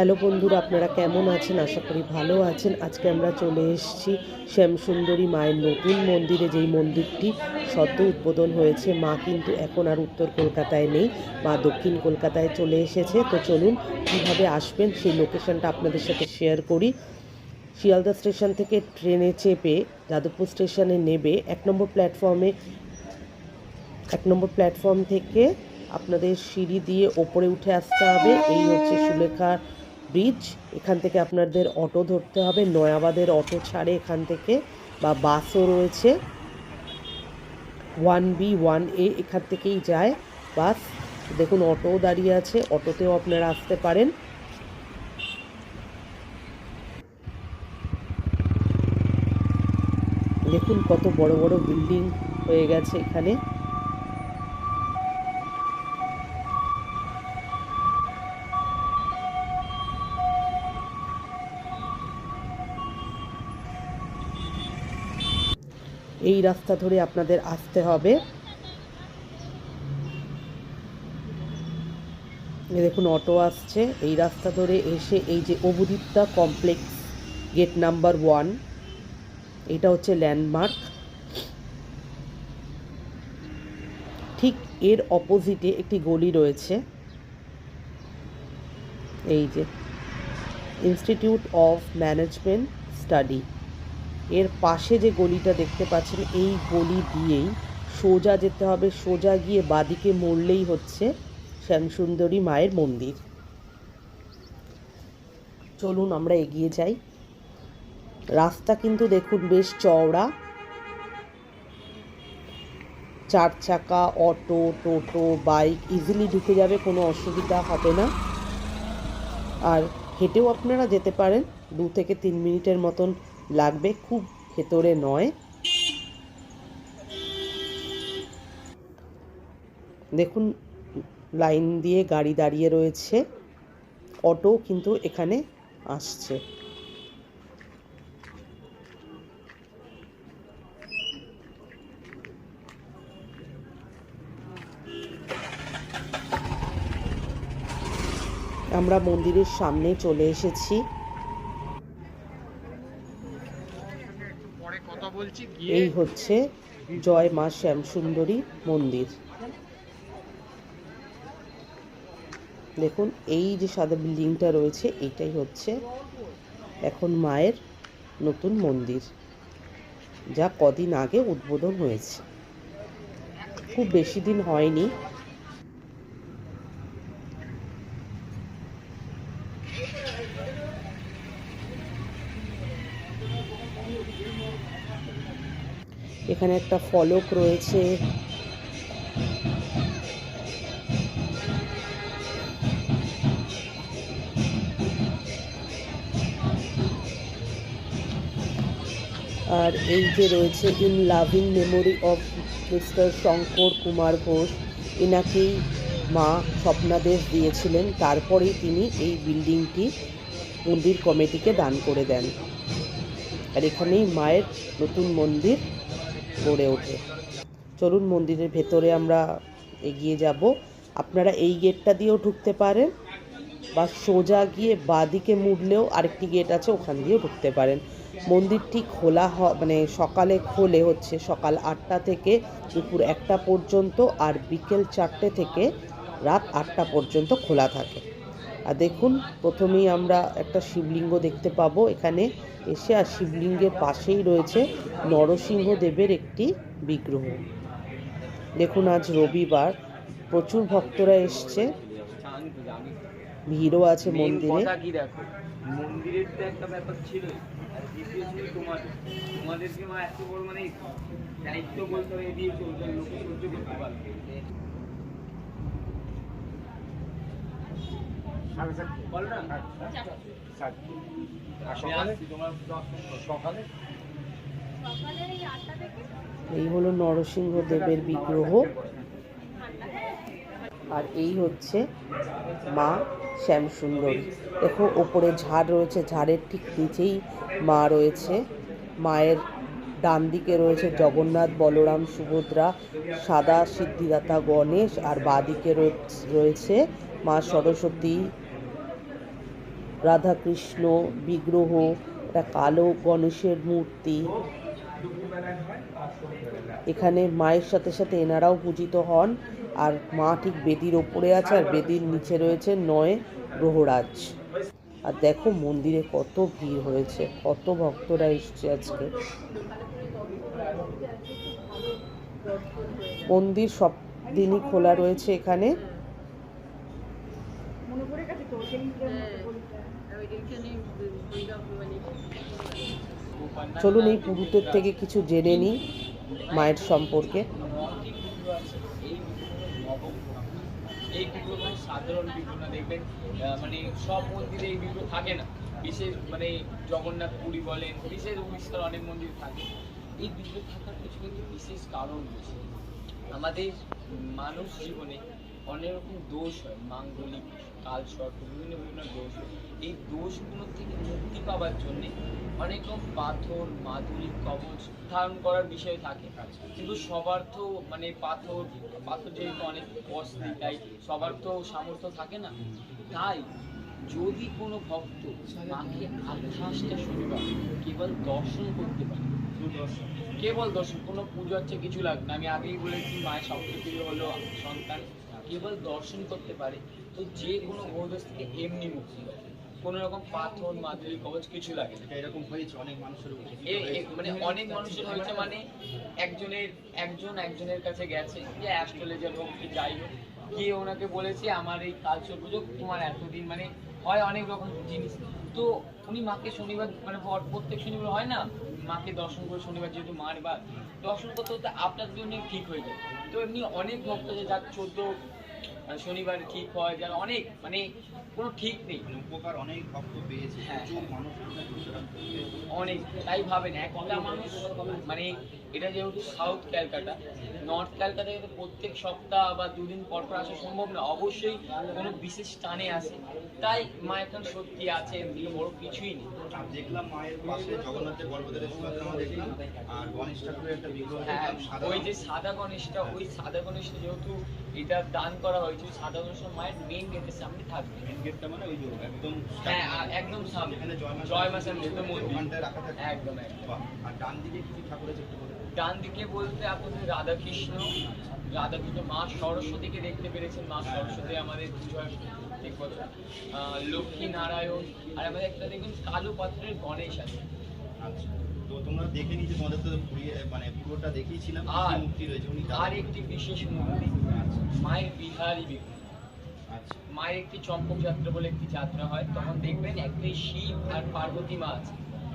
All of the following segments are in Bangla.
হ্যালো বন্ধুরা, আপনারা কেমন আছেন? আশা করি ভালো আছেন। আজকে আমরা চলে এসেছি শ্যামসুন্দরী মায়ের নতুন মন্দিরে, যেই মন্দিরটি সদ্য উদ্বোধন হয়েছে। মা কিন্তু এখন আর উত্তর কলকাতায় নেই, মা দক্ষিণ কলকাতায় চলে এসেছে। তো চলুন, কীভাবে আসবেন সেই লোকেশনটা আপনাদের সাথে শেয়ার করি। শিয়ালদা স্টেশন থেকে ট্রেনে চেপে যাদবপুর স্টেশনে নেবে। এক নম্বর প্ল্যাটফর্মে এক নম্বর প্ল্যাটফর্ম থেকে আপনাদের সিঁড়ি দিয়ে ওপরে উঠে আসতে হবে। এই হচ্ছে সুলেখা ব্রিজ এখান থেকে আপনাদের অটো ধরতে হবে। নয়াবাদের অটো ছাড়ে এখান থেকে, বা বাসও রয়েছে। ওয়ান বি ওয়ান এ এখান থেকেই যায় বাস দেখুন অটোও দাঁড়িয়ে আছে। অটোতেও আপনারা আসতে পারেন। দেখুন, কত বড় বড় বিল্ডিং হয়ে গেছে এখানে। এই রাস্তা ধরে আপনাদের আসতে হবে। দেখুন, অটো আসছে। এই রাস্তা ধরে এসে এই যে Abudipta complex, gate number one, এটা হচ্ছে ল্যান্ডমার্ক। ঠিক এর অপোজিটে একটি গলি রয়েছে। এই যে, ইনস্টিটিউট অফ ম্যানেজমেন্ট স্টাডি। এর পাশে যে গলিটা দেখতে পাচ্ছেন, এই গলি দিয়েই সোজা যেতে হবে। সোজা গিয়ে বাদিকে মরলেই হচ্ছে শ্যামসুন্দরী মায়ের মন্দির। চলুন আমরা এগিয়ে যাই। রাস্তা কিন্তু দেখুন বেশ চওড়া। চার চাকা, অটো, টোটো, বাইক ইজিলি ঢুকে যাবে, কোনো অসুবিধা হবে না। আর হেঁটেও আপনারা যেতে পারেন, দু থেকে তিন মিনিটের মতন লাগবে, খুব ভেতরে নয়। দেখুন, লাইন দিয়ে গাড়ি দাঁড়িয়ে রয়েছে। অটো কিন্তু এখানে আসছে। আমরা মন্দিরের সামনে চলে এসেছি পরে কথা বলছি গিয়ে এই হচ্ছে জয় মা শ্যামসুন্দরী মন্দির। দেখুন, এই যে সাদা বিল্ডিংটা রয়েছে, এটাই হচ্ছে এখন মায়ের নতুন মন্দির, যা কদিন আগে উদ্বোধন হয়েছে। খুব বেশি দিন হয়নি এখানে একটা ফলক রয়েছে। আর এই যে রয়েছে in loving memory of mister Shankar Kumar Ghosh এনাকেই মা স্বপ্নাদেশ দিয়েছিলেন। তারপরেই তিনি এই বিল্ডিংটি মন্দির কমিটিকে দান করে দেন। আর এখানেই মায়ের নতুন মন্দির গড়ে ওঠে। চলুন মন্দিরের ভেতরে আমরা এগিয়ে যাব। আপনারা এই গেটটা দিয়েও ঢুকতে পারেন বা সোজা গিয়ে বাদিকে মুড়লেও আরেকটি গেট আছে, ওখান দিয়েও ঢুকতে পারেন। মন্দিরটি খোলা হ মানে সকালে খোলে হচ্ছে সকাল আটটা থেকে দুপুর একটা পর্যন্ত আর বিকেল চারটে থেকে রাত আটটা পর্যন্ত খোলা থাকে। আর দেখুন প্রথমেই আমরা একটা শিবলিঙ্গ দেখতে পাবো এখানে। এসে আর শিবলিঙ্গের পাশেই রয়েছে নরসিংহ দেবের একটি বিগ্রহ। দেখুন আজ রবিবার। প্রচুর ভক্তরা এসছে। ভিড়ও আছে মন্দিরে। মন্দিরের তো একটা ব্যাপার ছিল আর দ্বিতীয় ছিল তোমাদের। তোমাদেরকে মা এত বড় মানে দায়িত্ব বলতে লোকে সহ্য করতে পারবে বল সকালে? সকালে? এই হলো নরসিংহ দেবের বিগ্রহ। আর এই হচ্ছে মা শ্যামসুন্দরী। দেখো ওপরে ঝাড় রয়েছে ঝাড়ের ঠিক নিচেই মা রয়েছে। মায়ের ডান দিকে রয়েছে জগন্নাথ বলরাম সুভদ্রা সাদা সিদ্ধিদাতা গণেশ আর বাদিকে রয়েছে মা সরস্বতী, রাধাকৃষ্ণ, বিগ্রহ, একটা কালো গণেশের মূর্তি। এখানে মায়ের সাথে সাথে এনারাও পূজিত হন। আর মা ঠিক বেদির ওপরে আছে আর বেদির নিচে রয়েছে নয় গ্রহরাজ। আর দেখো মন্দিরে কত ভিড় হয়েছে, কত ভক্তরা এসছে আজকে। মন্দির সব দিনই খোলা রয়েছে এখানে। চলুন এই পুরুতের থেকে কিছু জেনে নিই মায়ের সম্পর্কে। এই বিগ্রহ মানে সাধারণ বিগ্রহ দেখবেন মানে সব মন্দিরে এই বিগ্রহ থাকে না। বিশেষ মানে জগন্নাথ পুরী বলেন বিশেষ উড়িষ্যার অনেক মন্দির থাকে। এই বিগ্রহ থাকার পিছনে একটি বিশেষ কারণ রয়েছে। আমাদের মানুষ জীবনে অনেক রকম দোষ হয়, মাঙ্গলিক, কালসর্প, বিভিন্ন বিভিন্ন দোষ এই দোষগুলো থেকে মুক্তি পাওয়ার জন্যে অনেক রকম পাথর মাধুরী কবচ ধারণ করার বিষয় থাকে। কিন্তু সবার তো মানে পাথর পাথর যেহেতু অনেক কস্টলি তাই সবার তো সামর্থ্য থাকে না। তাই যদি কোনো ভক্ত মাকে আঠাশটা শনিবার কেবল দর্শন করতে পারে, কেবল দর্শন, কোনো পুজো হচ্ছে কিছু লাগবে আমি আগেই বলেছি, মায়ের সপ্তপ্রিয় হলো সন্তান। কেবল দর্শন করতে পারে তো যে কোনো গ্রহদোষ থেকে এমনি মুক্তি হয় কোনো রকম পাথর মাদুরি কবচ কিছু লাগে এরকম হয়েছে অনেক মানুষের মানে অনেক মানুষের হয়েছে মানে একজনের একজন একজনের কাছে গেছে যে অ্যাস্ট্রোলজার হোক কি যাই হোক গিয়ে ওনাকে বলেছে আমার এই কালচার পুজো তোমার এতদিন মানে হয় অনেক রকম জিনিস। তো উনি মাকে শনিবার মানে পর- প্রত্যেক শনিবার হয় না মাকে দর্শন করে শনিবার যেহেতু মার বার দর্শন করতে করতে আপনার জন্য ঠিক হয়ে যায়। তো এমনি অনেক ভক্ত আছে যার চোদ্দ শনিবার ঠিক হয় যার অনেক মানে কোনো ঠিক নেই মানে উপকার অনেক ভক্ত পেয়েছে হ্যাঁ। পেয়েছে। অনেক তাই ভাবেন একটা মানুষ মানে এটা যেহেতু সাউথ ক্যালকাটা নর্থ ক্যালকাটা কিন্তু প্রত্যেক সপ্তাহ বা দুদিন পর পর আসা সম্ভব না অবশ্যই কোনো বিশেষ টানে আসে তাই মা এখন সত্যি আছে এমনি বড় কিছুই নেই। দেখলাম মায়ের পাশে জগন্নাথের দেখলাম আর গণেশ ঠাকুরের একটা বিগ্রহ হ্যাঁ সাদা ওই যে সাদা গণেশটা ওই সাদা গণেশটা যেহেতু এটা দান করা হয়েছে সাদা গণেশ মায়ের মেন গেটের সামনে থাকবে। মেন গেটটা মানে ওই একদম হ্যাঁ একদম সামনে জয় মা জয় মা সামনে তো মন্দির। ওখানটায় রাখা থাকে। একদম একদম। আর ডান দিকে কিছু ঠাকুর আছে একটু। ডান দিকে বলতে আপনাদের রাধাকৃষ্ণ রাধাকৃষ্ণ মা সরস্বতীকে দেখতে পেরেছেন। মা সরস্বতী আমাদের পুজোর ঠিক আহ, লক্ষ্মী নারায়ণ আর আমাদের একটা দেখবেন কালো পাত্রের গণেশ আছে। আচ্ছা তো তোমরা দেখে নিয়েছো তোমাদের তো মানে পুরোটা দেখিয়েছিলাম আর- মূর্তি রয়েছে উনি আর একটি বিশেষ মূর্তি আচ্ছা। মায়ের বিহারি বিগ্রহ। আচ্ছা। মায়ের একটি চম্পক যাত্রা বলে একটি যাত্রা হয়। তখন দেখবেন একটি শিব আর পার্বতী মা আছে।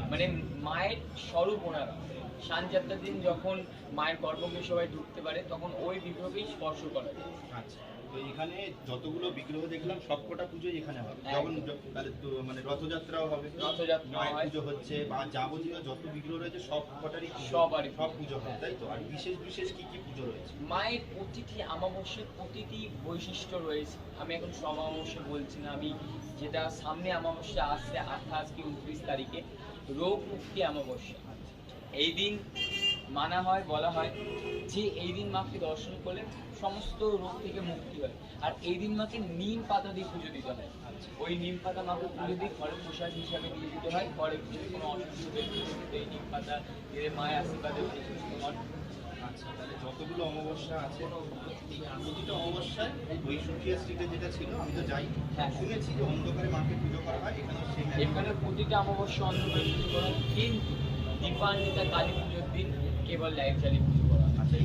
মানে মায়ের স্বরূপ ওনারা। শান যাত্রার দিন যখন মায়ের গর্ভগৃহে সবাই ঢুকতে পারে তখন ওই বিগ্রহকেই স্পর্শ করা যায়। আচ্ছা তো এখানে যতগুলো বিগ্রহ দেখলাম সবকটা পুজো এখানে হবে। যখন তাহলে তো মানে রথযাত্রাও হবে। রথযাত্রা মায়ের পুজো হচ্ছে বা যাবতীয় যত বিগ্রহ রয়েছে সব কটারই সবারই সব পুজো হবে তাই তো? আর বিশেষ বিশেষ কি কি পুজো রয়েছে? মায়ের প্রতিটি আমাবস্যার প্রতিটি বৈশিষ্ট্য রয়েছে। আমি এখন সব অমাবস্যা বলছি না আমি যেটা সামনে আমাবস্যা আসছে আঠাশ কি উনত্রিশ তারিখে রোগ মুক্তি আমাবস্যা এই দিন মানা হয় বলা হয় যে এই দিন মাকে দর্শন করলে সমস্ত রোগ থেকে মুক্তি হয়। আর এই দিন মাকে নিম পাতা দিয়ে পুজো দিতে হয়। ওই নিম পাতা মাকে পুজো দিয়ে ঘরে প্রসাদ হিসাবে দিয়ে দিতে হয়। ঘরে যদি কোনো অসুস্থ ব্যক্তি এই নিম পাতা দিয়ে মায়ের আশীর্বাদে আচ্ছা তাহলে যতগুলো অমাবস্যা আছে এই প্রতিটা অমাবস্যায় ওই সুফিয়া স্ট্রিটে যেটা ছিল আমি তো যাই। হ্যাঁ। শুনেছি যে অন্ধকারে মাকে পুজো করা হয় এখানে এখানে প্রতিটা অমাবস্যা অন্ধকারে পুজো করা কিন্তু দীপান্বিতা কালী পুজোর দিন কেবল লাইট জ্বালিয়ে পুজো করা। আচ্ছা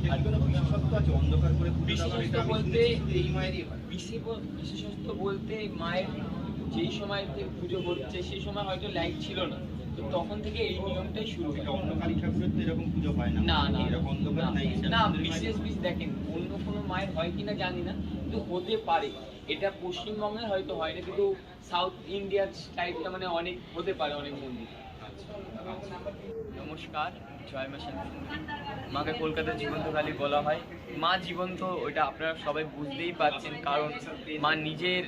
বিশেষত্ব বলতে- বিশেষত্ব বলতে মায়ের যেই সময় পুজো করছে সেই সময় হয়তো লাইট ছিল না। তো তখন থেকে এই নিয়মটাই শুরু হয় অন্য কালী ঠাকুরের তো এরকম পুজো হয় না। না বিশেষ দেখেন অন্য কোনো মায়ের হয় কিনা জানি না কিন্তু হতে পারে। এটা পশ্চিমবঙ্গে হয়তো হয় না কিন্তু সাউথ ইন্ডিয়ার টাইপটা মানে অনেক হতে পারে অনেক মন্দির। নমস্কার, জয় মা শান্তি মাকে কলকাতার জীবন্ত কালী বলা হয়। মা জীবন্ত, ওইটা আপনারা সবাই বুঝতেই পারছেন, কারণ মা নিজের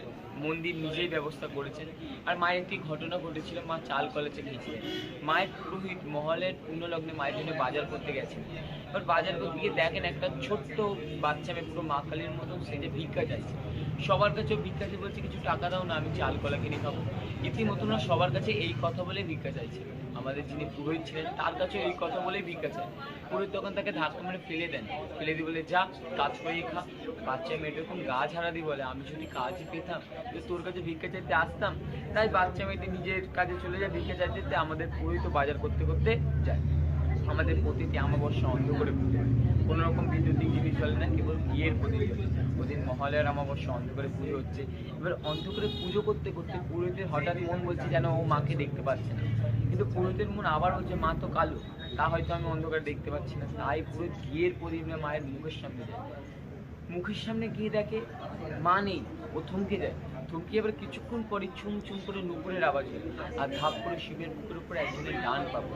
মন্দির নিজেই ব্যবস্থা করেছেন। আর মায়ের একটি ঘটনা ঘটেছিল, মা চাল কলেজে গিয়েছিলেন। মায়ের পুরোহিত মহলের পুণ্যলগ্নে মায়ের জন্য বাজার করতে গেছেন এবার বাজার করতে গিয়ে দেখেন একটা ছোট্ট বাচ্চা মেয়ে, পুরো মা কালীর মতন সেজে ভিক্ষা চাইছে। সবার কাছেও ভিক্ষা চেয়ে বলছে, কিছু টাকা দাও না, আমি চাল কলা কিনে খাব। ইতিমধ্যে ওরা সবার কাছে এই কথা বলে ভিক্ষা চাইছে আমাদের যিনি পুরোহিত ছিলেন, তার কাছে এই কথা বলেই ভিক্ষা চায়। পুরোহিত তখন তাকে ধাক্কা মেরে ফেলে দেন। ফেলে দিয়ে বলে, যা, কাজ করে খা। বাচ্চা মেয়েটা এরকম গা ঝাড়া দিয়ে বলে, আমি যদি কাজই পেতাম তোর কাছে ভিক্ষা চাইতে আসতাম, তাই বাচ্চা মেয়েটি নিজের কাজে চলে যায়, ভিক্ষা চাইতে আমাদের পুরোহিত বাজার করতে করতে যায়। আমাদের প্রতিটি আমাবস্যা অন্ধ করে পুজো হয়। কোনো রকম বিদ্যুতিক জিনিস চলে না, কেবল বিয়ের চলে ওদিন মহলের আমাবস্যা অন্ধ করে পুজো হচ্ছে। এবার অন্ধ করে পুজো করতে করতে পুরোহিতের হঠাৎ মন বলছে যেন ও মাকে দেখতে পাচ্ছে না। কিন্তু পুরোহিতের মন আবার হচ্ছে, মা তো কালো, তা হয়তো আমি অন্ধকারে দেখতে পাচ্ছি না। তাই পুরো বিয়ের প্রদীপ নিয়ে মায়ের মুখের সামনে যায়। মুখের সামনে গিয়ে দেখে, মা নেই, ও থমকে যায়। থমকে এবার কিছুক্ষণ পরে চুম চুম করে নুপুরের আওয়াজ হয় আর ধাপ করে শিবের বুকের উপরে একজনের ডান পাবো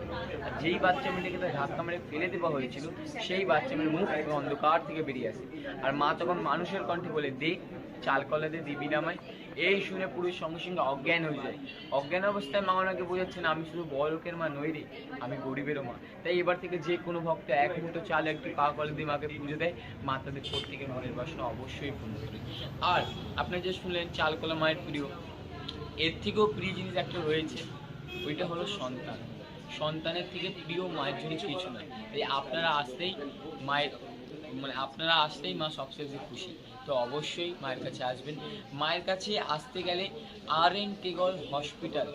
আর যেই বাচ্চা মেয়েটাকে তার ধাক্কা মেরে ফেলে দেওয়া হয়েছিল, সেই বাচ্চা মেয়ের মুখ অন্ধকার থেকে বেরিয়ে আসে। আর মা তখন মানুষের কণ্ঠে বলে দে চাল কলা দে দিবি নামায় এই শুনে পুরুষ সঙ্গে সঙ্গে অজ্ঞান হয়ে যায়। অজ্ঞান অবস্থায় মা ওনাকে বোঝাচ্ছেন, আমি শুধু বড়লোকের মা নই রে, আমি গরিবেরও মা। তাই এবার থেকে যে কোনো ভক্ত এক মুঠো চাল, একটি পা কলে দিয়ে মাকে পুজো দেয়। মা তাদের প্রত্যেকের মনের বাসনা অবশ্যই পূর্ণ করে। আর আপনি যে শুনলেন চাল কলা মায়ের প্রিয় এর থেকেও প্রিয় জিনিস একটা রয়েছে, ওইটা হলো সন্তান। সন্তানের থেকে প্রিয় মায়ের জন্য কিছু নয়। তাই আপনারা আসতেই মায়ের মানে আপনারা আসতেই মা সবচেয়ে খুশি। তো অবশ্যই মায়ের কাছে আসবেন। মায়ের কাছে আসতে গেলে আর এন টেগল হসপিটাল,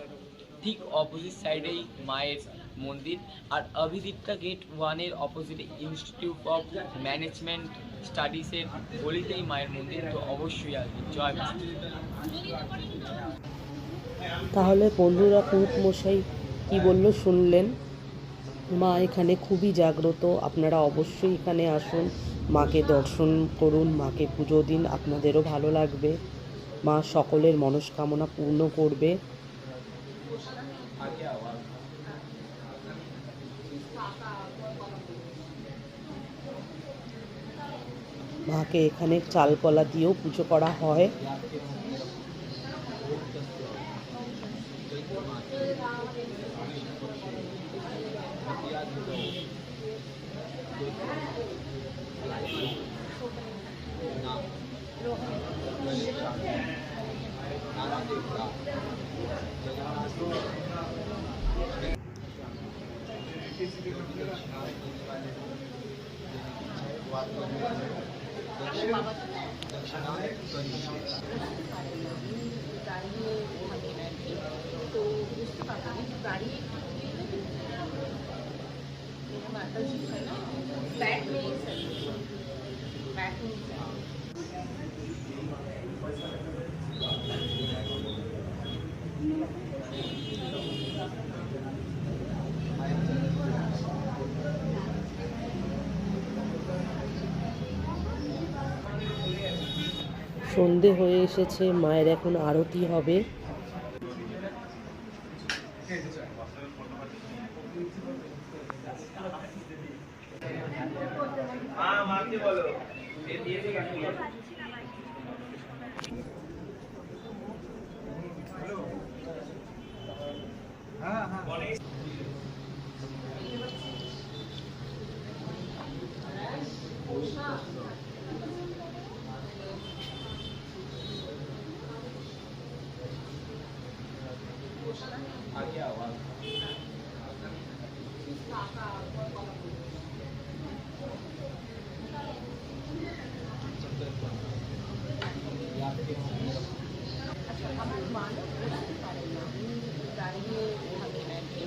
ঠিক অপোজিট সাইডেই মায়ের মন্দির আর অভিদীপ্তা গেট ওয়ানের অপোজিটে ইনস্টিটিউট অফ ম্যানেজমেন্ট স্টাডিজের গলিতেই মায়ের মন্দির, তো অবশ্যই আসবেন। জয় মা। তাহলে বন্ধুরা পুরুত মশাই কি বলল শুনলেন? মা এখানে খুবই জাগ্রত। আপনারা অবশ্যই এখানে আসুন, মাকে দর্শন করুন, মাকে পুজো দিন, আপনাদেরও ভালো লাগবে। মা সকলের মনস্কামনা পূর্ণ করবে। মাকে এখানে চালকলা দিয়েও পুজো করা হয়। দাঁড়িয়ে থাকেন আর কি তো বুঝতে পারলাম একটু দাঁড়িয়ে একটু ঘুরিয়ে দেবেন এরকম একটা জিনিস হয় না ব্যাট নেই স্যার ব্যাট নেই স্যার সন্ধে হয়ে এসেছে মায়ের এখন আরতি হবে। আচ্ছা আমার মানুষ বুঝতে পারেন না উনি দাঁড়িয়ে থাকেন আর কি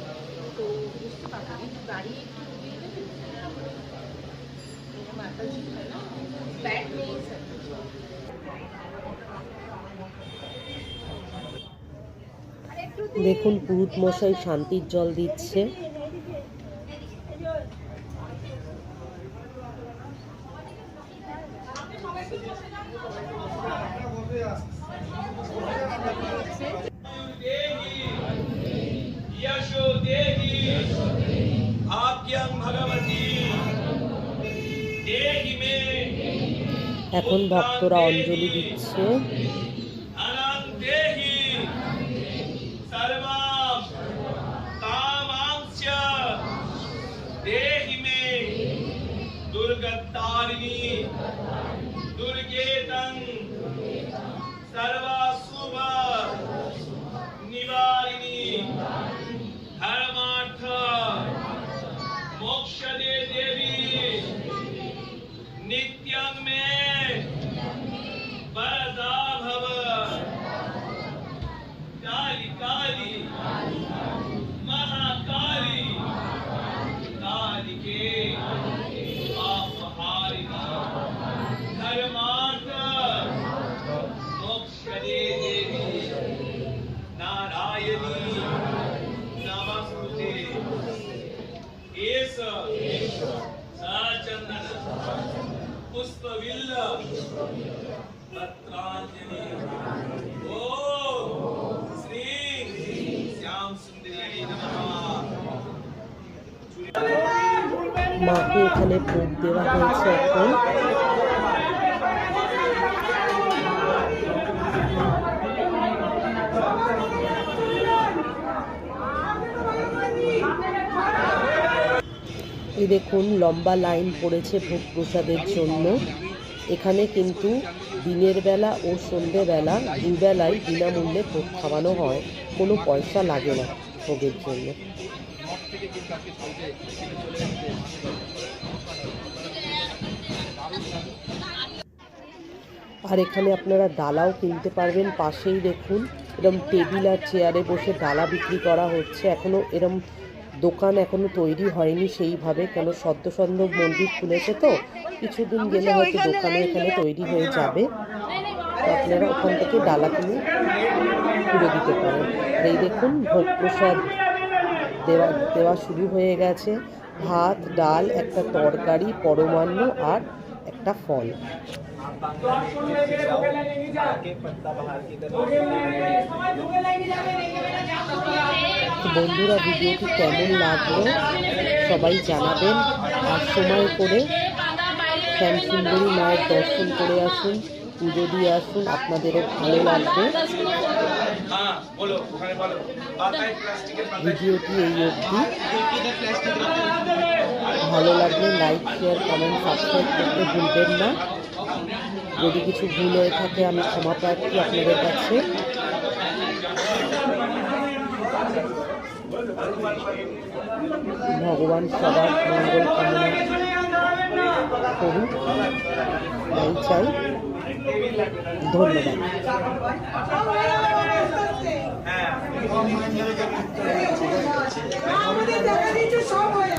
তো বুঝতে দেখুন পুরুত মশাই শান্তির জল দিচ্ছে। এখন ভক্তরা অঞ্জলি দিচ্ছে Nick पुष्पविल्ल पत्रांजलि ओम श्री श्याम सुंदरी नमः মাকে এখানে ভোগ দেওয়া হয়েছে এখন এই দেখুন, লম্বা লাইন পড়েছে ভোগ প্রসাদের জন্য। এখানে কিন্তু দিনের বেলা ও সন্ধেবেলা দুবেলায় বিনামূল্যে ভোগ খাওয়ানো হয়। কোনো পয়সা লাগে না ভোগের জন্য। আর এখানে আপনারা ডালাও কিনতে পারবেন। পাশেই দেখুন, এরম টেবিল আর চেয়ারে বসে ডালা বিক্রি করা হচ্ছে। এখনও এরম দোকান এখনও তৈরি হয়নি, সেইভাবে কেন সদ্য সদ্য মন্দির খুলেছে তো? কিছুদিন গেলে হয়তো দোকানে এখানে তৈরি হয়ে যাবে। আপনারা ওখান থেকে ডালা কিনে তুলে দিতে পারেন। আর এই দেখুন ভোগ প্রসাদ দেওয়া দেওয়া শুরু হয়ে গেছে। ভাত, ডাল, একটা তরকারি, পরমান্ন আর একটা ফল। তো বন্ধুরা ভিডিওটি কেমন লাগলো সবাই জানাবেন আর সময় করে শ্যামসুন্দরী মায়ের দর্শন করে আসুন পুজো দিয়ে আসুন আপনাদেরও ভালো লাগবে हाँ बोलो ওখানে বলো পাতায় প্লাস্টিকের পাতায় ভিডিওটি এই অবধি ভালো লাগলে লাইক শেয়ার কমেন্ট সাবস্ক্রাইব করতে ভুলবেন না যদি কিছু ভুল হয়ে থাকে, আমি ক্ষমা প্রার্থী আপনাদের কাছে। ভগবান সবার মঙ্গল কামনা করুন। এই চাই ধন্যবাদ। আমাদের দেখা দিচ্ছে সব হয়ে